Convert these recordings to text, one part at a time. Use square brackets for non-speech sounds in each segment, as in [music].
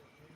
Gracias.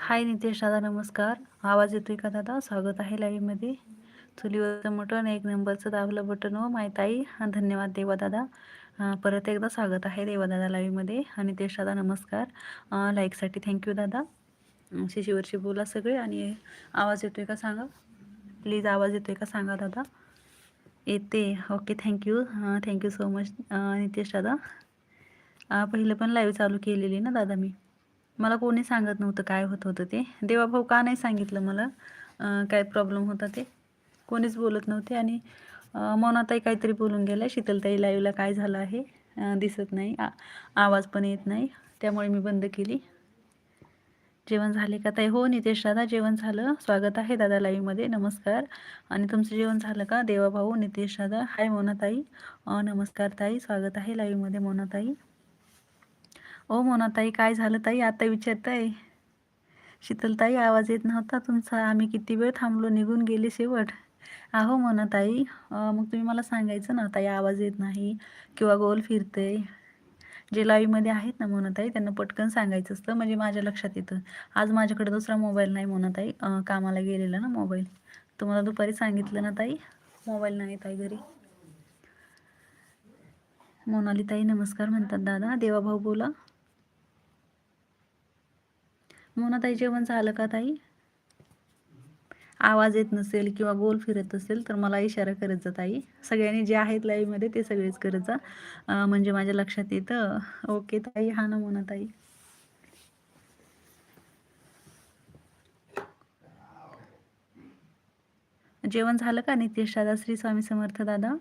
हाय नितेश दादा नमस्कार. आवाज येतोय का दादा? स्वागत आहे लाईव्हमध्ये चुलीवरचं मटण एक नंबरचं दाबलं बटन हो माहीत आई धन्यवाद देवा दादा परत एकदा स्वागत आहे देवा दादा लाईव्हमध्ये आणि ते दादा नमस्कार. लाईकसाठी थँक्यू दादा. शिशीवरशी बोला सगळे. आणि आवाज येतोय का सांगा? प्लीज आवाज येतोय का सांगा दादा? येते. Okay thank you thank you so much Nitesh दादा. पहिलं पण लाईव्ह चालू केलेली ना दादा मी. मला कोणी सांगत नव्हतं काय होत होतं ते. देवाभाऊ का नाही सांगितलं मला? काय प्रॉब्लेम होता ते? कोणीच बोलत नव्हते आणि अं, मोनाताई काहीतरी बोलून गेल्या शीतलताई लाईव्हला काय झालं आहे? दिसत नाही आ आवाज पण येत नाही त्यामुळे मी बंद केली. जेवण झाले का ताई? हो नितेश दादा जेवण झालं. स्वागत आहे दादा लाईव्हमध्ये नमस्कार. आणि तुमचं जेवण झालं का? देवाभाऊ नितेश दादा. हाय मोनाताई. नमस्कार ताई स्वागत आहे लाईव्हमध्ये मोनाताई. ओ मोनाताई काय झालं ताई? आता विचारताय? शीतलताई आवाज येत नव्हता तुमचा. आम्ही किती वेळ थांबलो निघून गेले शेवट. अहो म्हणा ताई मग तुम्ही मला सांगायचं ना ताई आवाज येत नाही किंवा गोल फिरते. जे लाईव्हमध्ये आहेत ना मोनाताई त्यांना पटकन सांगायचं असतं म्हणजे माझ्या लक्षात येतं. आज माझ्याकडे दुसरा मोबाईल नाही मोनाताई कामाला गेलेला ना मोबाईल तुम्हाला दुपारी सांगितलं ना ताई मोबाईल नाही ताई घरी. मोनाली ताई नमस्कार म्हणतात दादा. देवाभाऊ बोला. मोनाताई जेवण झालं का ताई? आवाज येत नसेल किंवा गोल फिरत असेल तर मला इशारा करत जा ताई. सगळ्यांनी जे आहेत लाईव्हमध्ये ते सगळेच करत जा. म्हणजे माझ्या लक्षात येतं. ओके ताई हा नमुना मोनाताई जेवण झालं का नितेश दादा? श्री स्वामी समर्थ दादा?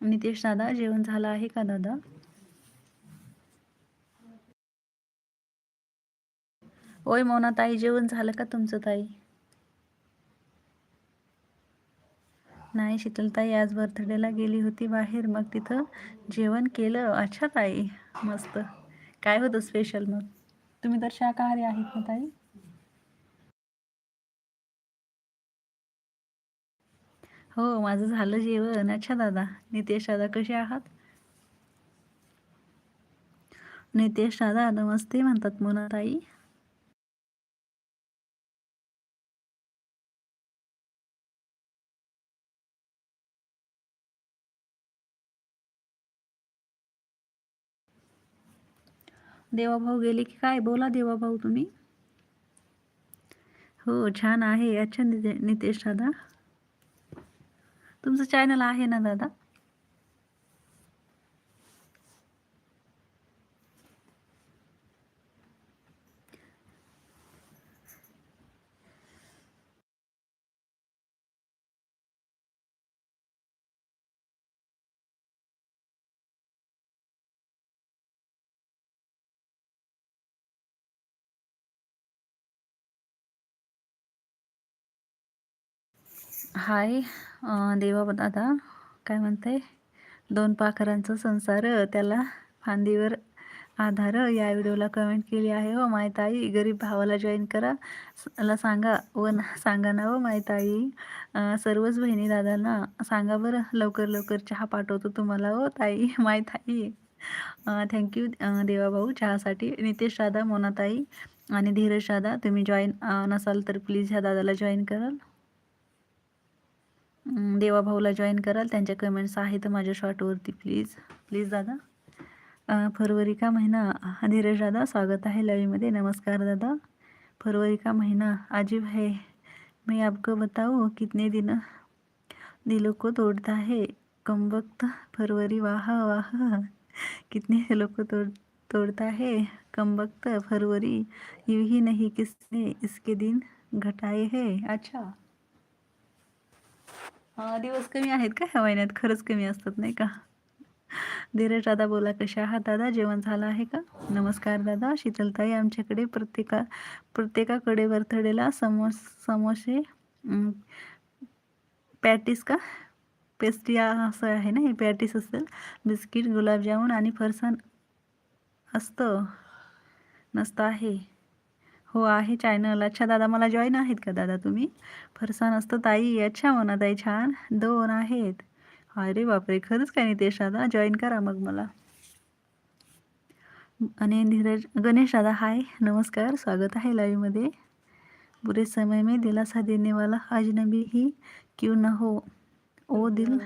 नितेश दादा जेवण झालं आहे का दादा? ओय मोना ताई जेवण झालं का तुमचं ताई? नाही शीतलताई आज बर्थडेला गेली होती बाहेर. मग तिथं जेवण केलं. अच्छा ताई मस्त. काय होतं स्पेशल मग? तुम्ही तर शाकाहारी आहेत ना ताई? हो माझं झालं जेवण. अच्छा दादा नितेश दादा कसे आहात? नितेश दादा नमस्ते म्हणतात मोना ताई. देवाभाऊ गेले की काय? बोला देवाभाऊ तुम्ही. हो छान आहे. अच्छा निते नितेश दादा. तुमचं चॅनल आहे ना दादा? हाय देवा दादा काय म्हणते दोन पाखरांचं संसार त्याला फांदीवर आधार या व्हिडिओला कमेंट केली आहे हो माय गरीब भावाला जॉईन करा. ला सांगा व ना सांगा ना हो माय ताई सर्वच बहिणी दादांना सांगा बरं लवकर लवकर चहा पाठवतो तुम्हाला हो ताई माय ताई थँक्यू देवाभाऊ चहासाठी. नितेश दादा मोनाताई आणि धीरज दादा तुम्ही जॉईन नसाल तर प्लीज ह्या दादाला जॉईन कराल. देवाभाऊला जॉईन कराल. त्यांच्या कमेंट्स आहेत माझ्या शॉर्टवरती प्लीज प्लीज दादा. फरवरी का महिना धीरज दादा स्वागत आहे लाइव नमस्कार दादा. फरवरी का महीना अजीब है. मैं आपको बताऊँ कितने दिन दिलों को तोड़ता है? कम वक्त फरवरी वाह वाह. कितने दिलों को तोड़ तोड़ता है? कम वक्त फरवरी यूं ही नहीं किसने इसके दिन घटाए हैं? अच्छा। दिवस कमी आहेत का ह्या महिन्यात? खरंच कमी असतात नाही का? धीरज दादा बोला कशा आहात दादा? जेवण झालं आहे का? नमस्कार दादा. शीतलताई आमच्याकडे प्रत्येका प्रत्येकाकडे बर्थडेला समोस समोसे पॅटीस का? पेस्ट्री असं आहे ना हे पॅटीस असेल. बिस्किट गुलाबजामुन आणि फरसाण असतं. नसतं आहे. हो आहे चॅनल अच्छा दादा मला जॉईन आहेत का दादा तुम्ही? फरसाण असतो ताई. अच्छा म्हणा ताई छान. दोन आहेत. अरे बापरे खरंच काय नितेश दादा? जॉईन करा मग मला. आणि धीरज गणेश दादा हाय नमस्कार स्वागत आहे लाईव्हमध्ये बुरे समय में दिलासा देने वाला अजनबी ही क्यों न हो? ओ दिल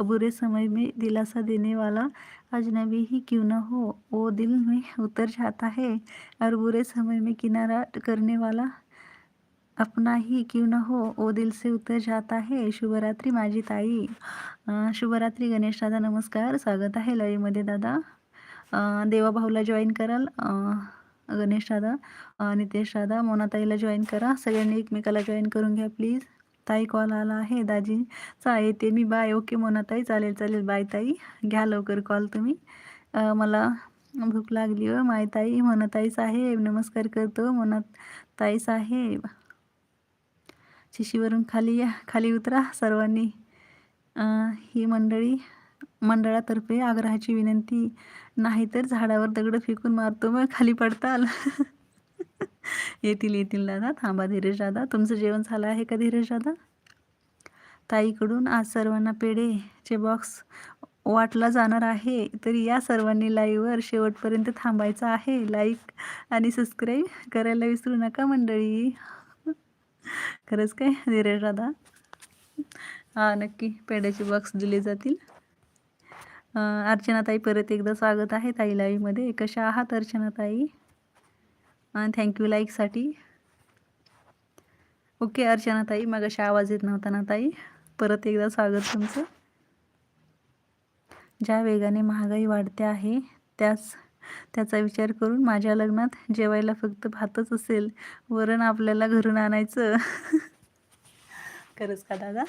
बुरे समय में दिलासा देने वाला अजनबी ही क्यों न हो? वो दिल में उतर जाता है और बुरे समय में किनारा करने वाला अपना ही क्यों न हो? वो दिल से उतर जाता है। शुभरात्री माझी ताई। शुभरात्री गणेश दादा नमस्कार। स्वागत आहे लाईव्हमध्ये दादा. अ, देवा भाऊला जॉईन कराल गणेश दादा. नितेश दादा मोनाताईला जॉईन करा. सगळ्यांनी एकमेकाला जॉईन करून घ्या प्लीज़ ताई कॉल आला आहे दाजीचा. येते मी बाय. ओके मोनाताई चालेल चालेल. बाय ताई. घ्या लवकर कॉल तुम्ही. मला भूक लागली व माय ताई मोनाताई साहेब नमस्कार करतो. मोनात ताई साहेब. शिशीवरून खाली या. खाली उतरा सर्वांनी. ही मंडळी मंडळातर्फे आग्रहाची विनंती नाहीतर झाडावर दगड फेकून मारतो. मग खाली पडताल. [laughs] येतील येतील दादा. थांबा धीरज दादा. तुमचं जेवण झालं आहे का धीरज दादा? ताईकडून आज सर्वांना पेढेचे बॉक्स वाटला जाणार आहे. तरी या सर्वांनी लाईव्हवर शेवटपर्यंत थांबायचं आहे. लाईक आणि सबस्क्राईब करायला विसरू नका मंडळी. खरंच काय धीरज दादा? हां नक्की पेढ्याचे बॉक्स दिले जातील. अर्चनाताई परत एकदा स्वागत आहे ताई लाईव्हमध्ये कशा आहात अर्चनाताई? थँक्यू लाईकसाठी ओके अर्चना ताई मग अशा आवाज येत नव्हता ना ताई? परत एकदा स्वागत तुमचं. ज्या वेगाने महागाई वाढते आहे त्याच त्याचा विचार करून माझ्या लग्नात जेवायला फक्त भातच असेल वरण आपल्याला घरून आणायचं. खरंच का दादा?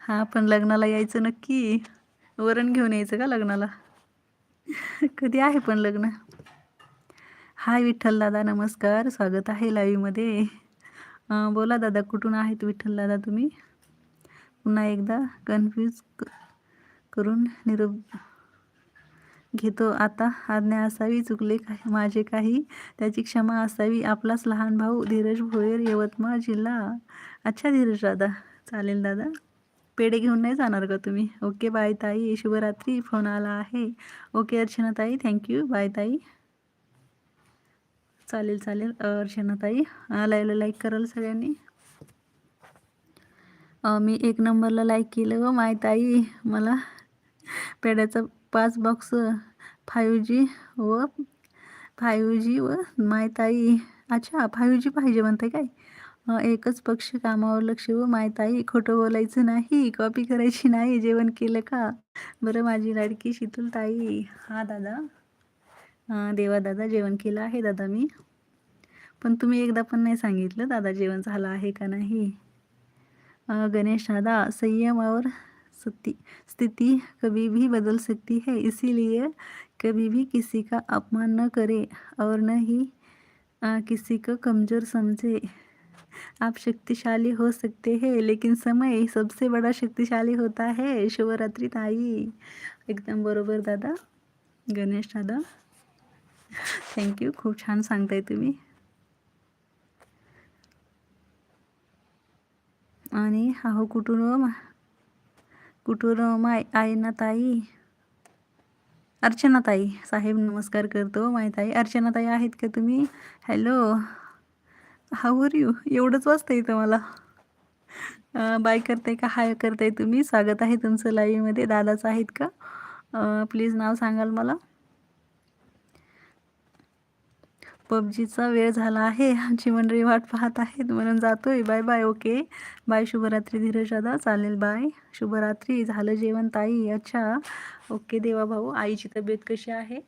हां पण लग्नाला यायचं नक्की. वरण घेऊन यायचं का लग्नाला? कधी आहे पण लग्न? हाय विठ्ठल दादा नमस्कार. स्वागत आहे लाईव्हमध्ये बोला दादा कुठून आहेत विठ्ठल दादा तुम्ही? पुन्हा एकदा कन्फ्यूज करून निरोप घेतो. आता आज्ञा असावी चुकले काही माझे काही. त्याची क्षमा असावी. आपलाच लहान भाऊ धीरज भोयर यवतमाळ जिल्हा. अच्छा धीरज दादा चालेल दादा. पेढे घेऊन नाही जाणार का तुम्ही? ओके बाय ताई. शुभरात्री. फोन आला आहे. ओके अर्चना ताई थँक्यू बाय ताई. चालेल चालेल. अर्चनाताई लाईव्हला लाईक कराल सगळ्यांनी. मी एक नंबरला लाईक केलं व माय मला. पेड्याचा पाच बॉक्स फायू जी व फायू जी व माय अच्छा फायू जी पाहिजे म्हणते काय? एकच पक्ष कामावर लक्ष व माय खोटं बोलायचं नाही कॉपी करायची नाही जेवण केलं का? बरं माझी लाडकी शीतल ताई हा दादा. देवा दादा जेवण केलं आहे दादा मी. पण तुम्ही एकदा पण नाही सांगितलं दादा जेवण झालं आहे का नाही? गणेश दादा संयम और सती स्थिति कभी भी बदल सकती है इसीलिए कभी भी किसी का अपमान न करे और न ही आ, किसी को कमज़ोर समझे। आप शक्तिशाली हो सकते हैं लेकिन समय सबसे बड़ा शक्तिशाली होता है शिवरात्री ताई। एकदम बरोबर दादा गणेश दादा। थँक्यू खूप छान सांगताय तुम्ही. आणि अहो कुठून हो कुठून हो माय आहे ना ताई अर्चना ताई साहेब नमस्कार करतो. माय ताई अर्चना ताई आहेत का तुम्ही? हॅलो हाऊ आर यू एवढंच वाजतं इथं मला. बाय करताय का? हाय करताय तुम्ही. स्वागत आहे तुमचं लाईव्हमध्ये दादाच आहेत का? प्लीज नाव सांगाल मला. पबजीचा वेळ झाला आहे. आमची मंडळी वाट पाहत आहेत. म्हणून जातोय. Bye bye okay. बाय शुभरात्री धीरज दादा चालेल बाय. शुभरात्री. झालं जेवण ताई. अच्छा. ओके देवा भाऊ. आईची तब्येत कशी आहे?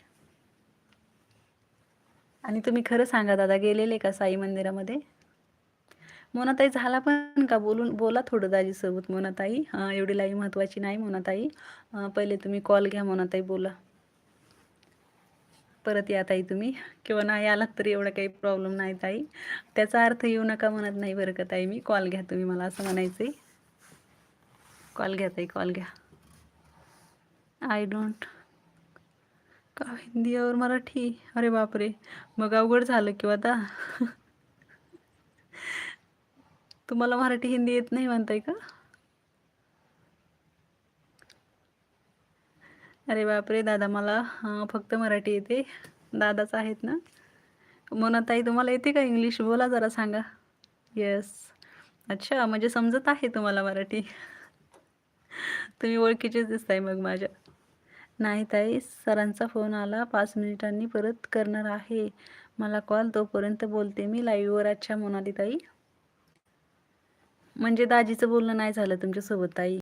आणि तुम्ही खरं सांगा दादा गेलेले का साई मंदिरामध्ये? मोनाताई झाला पण का? बोलून बोला थोडं दाजीसोबत मोनाताई. एवढी लाई महत्त्वाची नाही मोनाताई. पहिले तुम्ही कॉल घ्या मोनाताई बोला. परत या ताई तुम्ही. किंवा नाही आलात तरी एवढा काही प्रॉब्लेम नाही ताई. त्याचा अर्थ येऊ नका म्हणत नाही बरं का ताई मी. कॉल घ्या तुम्ही मला असं म्हणायचं आहे कॉल घ्या ताई कॉल घ्या. आय डोंट का हिंदी और मराठी? अरे बापरे. मग अवघड झालं किंवा आता? तुम्हाला मराठी हिंदी येत नाही म्हणताय का? अरे बापरे दादा मला फक्त मराठी येते. दादाच आहेत ना? मोनाताई तुम्हाला येते का इंग्लिश? बोला जरा सांगा. येस अच्छा म्हणजे समजत आहे तुम्हाला मराठी. तुम्ही ओळखीचेच दिसताय मग माझ्या. नाही ताई सरांचा फोन आला. पाच मिनिटांनी परत करणार आहे. मला कॉल तोपर्यंत बोलते मी लाईव्हवर. अच्छा मोनाली ताई. म्हणजे दाजीचं बोलणं नाही झालं तुमच्यासोबत ताई.